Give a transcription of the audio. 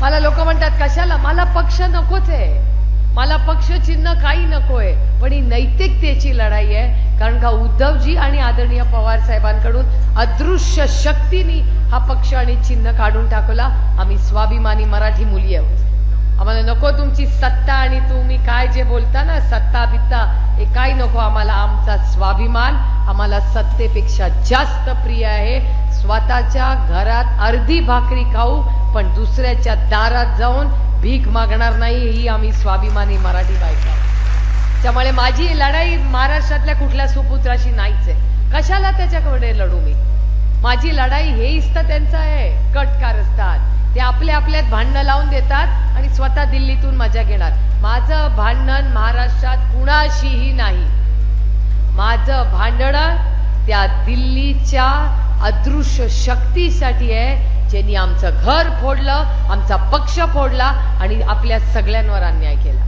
मला लोक म्हणतात कशाला? मला पक्ष नकोच आहे. मला पक्ष चिन्ह काही नकोय पण ही नैतिकतेची लढाई आहे. कारण का उद्धवजी आणि आदरणीय पवार साहेबांकडून अदृश्य शक्तीनी हा पक्ष आणि चिन्ह काढून टाकला. आम्ही स्वाभिमानी मराठी मुली आहोत. आम्हाला नको तुमची सत्ता आणि तुम्ही काय जे बोलता ना सत्ता बित्ता हे काय नको. आम्हाला आमचा स्वाभिमान आम्हाला सत्तेपेक्षा जास्त प्रिय आहे. स्वतःच्या घरात अर्धी भाकरी खाऊ पण दुसऱ्याच्या दारात जाऊन भीक मागणार नाही ही आम्ही स्वाभिमानी मराठी बायका त्यामुळे माझी लढाई महाराष्ट्रातल्या कुठल्या सुपुत्राशी नाहीच आहे. कशाला त्याच्याकडे लढू मी? माझी लढाई हे तर त्यांचं आहे. कट असतात ते आपल्या आपल्यात भांडणं लावून देतात आणि स्वतः दिल्लीतून मजा घेणार. माझं भांडण महाराष्ट्रात कुणाशीही नाही. माझं भांडण त्या दिल्लीच्या अदृश्य शक्तीसाठी आहे ज्यांनी आमचं घर फोडलं आमचा पक्ष फोडला आणि आपल्या सगळ्यांवर अन्याय केला.